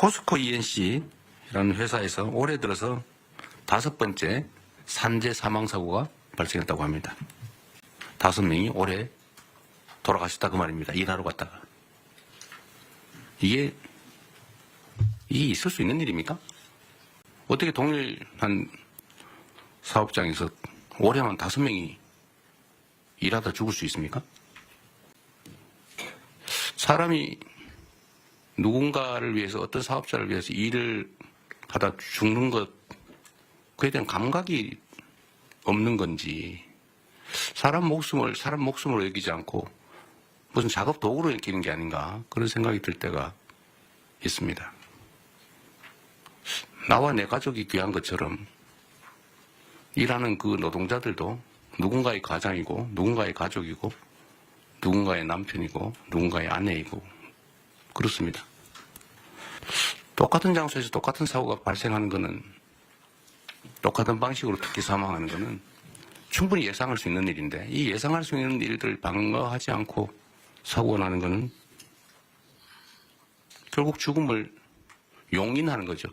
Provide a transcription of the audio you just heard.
포스코 ENC라는 회사에서 올해 들어서 다섯 번째 산재 사망 사고가 발생했다고 합니다. 다섯 명이 올해 돌아가셨다 그 말입니다. 일하러 갔다가 이게 이게 있을 수 있는 일입니까? 어떻게 동일한 사업장에서 올해만 다섯 명이 일하다 죽을 수 있습니까? 사람이 누군가를 위해서 어떤 사업자를 위해서 일을 하다 죽는 것 그에 대한 감각이 없는 건지 사람 목숨을 사람 목숨으로 여기지 않고 무슨 작업 도구로 여기는 게 아닌가 그런 생각이 들 때가 있습니다. 나와 내 가족이 귀한 것처럼 일하는 그 노동자들도 누군가의 가장이고 누군가의 가족이고 누군가의 남편이고 누군가의 아내이고 그렇습니다. 똑같은 장소에서 똑같은 사고가 발생하는 것은 똑같은 방식으로 특히 사망하는 것은 충분히 예상할 수 있는 일인데 이 예상할 수 있는 일들을 방어하지 않고 사고가 나는 것은 결국 죽음을 용인하는 거죠.